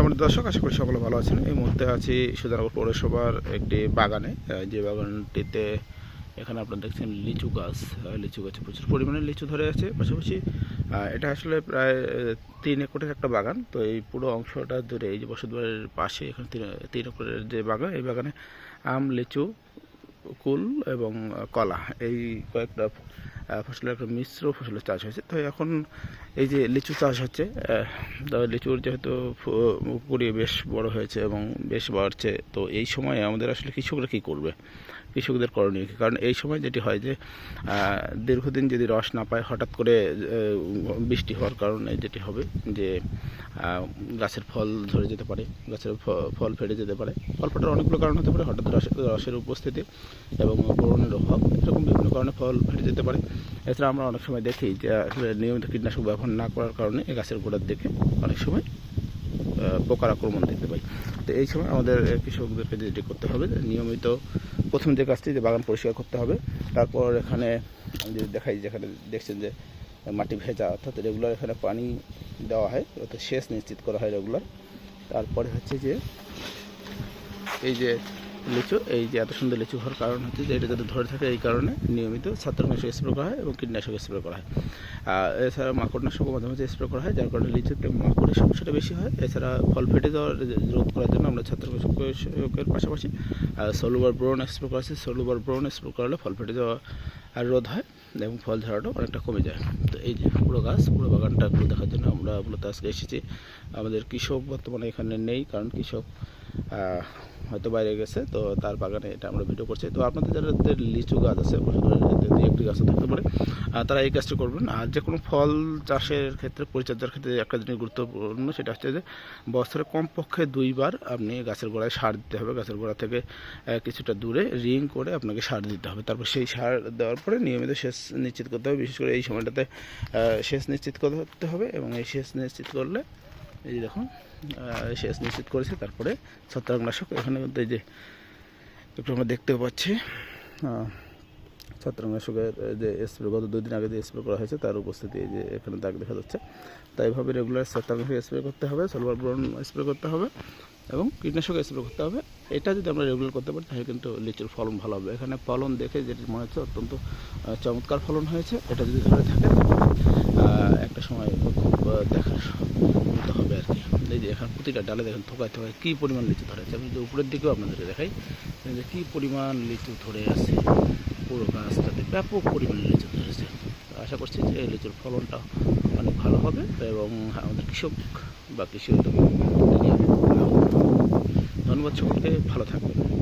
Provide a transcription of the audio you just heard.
সম্মানিত দর্শক, আশা করি সকলে ভালো আছেন। এই মুহূর্তে আছি সুধানগর পৌরসভার একটি বাগানে। যে বাগানটিতে এখানে আপনারা দেখছেন লিচু গাছ। লিচু গাছে প্রচুর পরিমাণে লিচু ধরে আছে। পাশাপাশি এটা আসলে প্রায় তিন একরের একটা বাগান। তো এই পুরো অংশটা ধরে এই যে বসতবাড়ির পাশে এখানে তিন একরের যে বাগান, এই বাগানে আম, লিচু কুল এবং কলা। এই কয়েকটা ফসলের একটা মিশ্র ফসলের চাষ হয়েছে। তো এখন এই যে লিচু চাষ হচ্ছে লিচুর যেহেতু পুকুরে বেশ বড় হয়েছে এবং বেশ বাড়ছে, তো এই সময় আমাদের আসলে কৃষকরা কী করবে? কৃষকদের করণীয় কী? কারণ এই সময় যেটি হয় যে দীর্ঘদিন যদি রস না পায়, হঠাৎ করে বৃষ্টি হওয়ার কারণে যেটি হবে যে গাছের ফল ঝরে যেতে পারে, গাছের ফল ফেটে যেতে পারে। ফল ফাটার অনেকগুলো কারণ হতে পারে। হঠাৎ রসের উপস্থিতি এবং বোরনের অভাব, এরকম বিভিন্ন কারণে ফল ফেটে যেতে পারে। এছাড়া আমরা অনেক সময় দেখি যে আসলে নিয়মিত কীটনাশক ব্যবহার না করার কারণে এই গাছের গোড়ার দিকে অনেক সময় পোকার আক্রমণ দেখতে পাই। তো এই সময় আমাদের কৃষকদেরকে যেটি করতে হবে নিয়মিত প্রথম যে কাজটি যে বাগান পরিষ্কার করতে হবে। তারপর এখানে যদি দেখাই, যেখানে দেখছেন যে মাটি ভেজা, অর্থাৎ রেগুলার এখানে পানি দেওয়া হয়, অর্থাৎ সেচ নিশ্চিত করা হয় রেগুলার। তারপরে হচ্ছে যে এই যে লিচু, এই যে এত সুন্দর লিচু হওয়ার কারণ হচ্ছে যে এটা যাতে ধরে থাকে এই কারণে নিয়মিত ছাত্রনাশক স্প্রে করা হয় এবং কীটনাশক স্প্রে করা হয়। এছাড়া মাকড়নাশকও মাঝে মাঝে স্প্রে করা হয়, যার কারণে লিচুতে মাকড়ের সমস্যাটা বেশি হয়। এছাড়া ফল ফেটে যাওয়ার রোধ করার জন্য আমরা ছাত্রনাশকের পাশাপাশি সোলুবার ব্রোন স্প্রে করা আছে। সোলুবার ব্রোন স্প্রে করলে ফল ফেটে যাওয়া আর রোধ হয় এবং ফল ঝরাটাও অনেকটা কমে যায়। তো এই যে পুরো গাছ, পুরো বাগানটা ঘুরে দেখার জন্য আমরা মূলত আজকে এসেছি। আমাদের কৃষক বর্তমানে এখানে নেই, কারণ কৃষক হয়তো বাইরে গেছে, তো তার বাগানে এটা আমরা ভিডিও করছি। তো আপনাদের যাদের লিচু গাছ আছে একটি গাছও থাকতে পারে তারা এই কাজটি করবেন। আর যে কোনো ফল চাষের ক্ষেত্রে, পরিচর্যার ক্ষেত্রে একটা জিনিস গুরুত্বপূর্ণ, সেটা হচ্ছে যে বছরে কমপক্ষে দুইবার আপনি গাছের গোড়ায় সার দিতে হবে। গাছের গোড়া থেকে কিছুটা দূরে রিং করে আপনাকে সার দিতে হবে। তারপর সেই সার দেওয়ার পরে নিয়মিত সেচ নিশ্চিত করতে হবে, বিশেষ করে এই সময়টাতে সেচ নিশ্চিত করতে হবে এবং এই সেচ নিশ্চিত করলে, এই যে দেখুন সেচ নিশ্চিত করেছে, তারপরে ছত্রাকনাশক, এখানে কিন্তু এই যে একটু আমরা দেখতে পাচ্ছি ছত্রাকনাশকের যে স্প্রে গত দুই দিন আগে যে স্প্রে করা হয়েছে, তার উপস্থিতি এই যে এখানে দাগ দেখা যাচ্ছে। তাই এভাবে রেগুলার ছত্রাকনাশক স্প্রে করতে হবে সালভার ব্রন স্প্রে করতে হবে এবং কীটনাশক স্প্রে করতে হবে। এটা যদি আমরা রেগুলার করতে পারি, তাহলে কিন্তু লিচুর ফলন ভালো হবে। এখানে ফলন দেখে যেটি মনে হচ্ছে অত্যন্ত চমৎকার ফলন হয়েছে। এটা যদি ধরে থাকে একটা সময় খুব দেখার মতো হবে আর কি। এই যে এখানে প্রতিটা ডালে দেখেন থোকায় থোকায় কী পরিমাণ লিচু ধরে আছে। আমি যদি উপরের দিকেও আপনাদেরকে দেখাই যে কী পরিমাণ লিচু ধরে আছে। পুরো গাছটাতে ব্যাপক পরিমাণে লিচু ধরেছে আশা করছি যে এই লিচুর ফলনটা অনেক ভালো হবে এবং আমাদের কৃষক বা কৃষি উদ্যোগ। ধন্যবাদ সকলকে ভালো থাকবেন।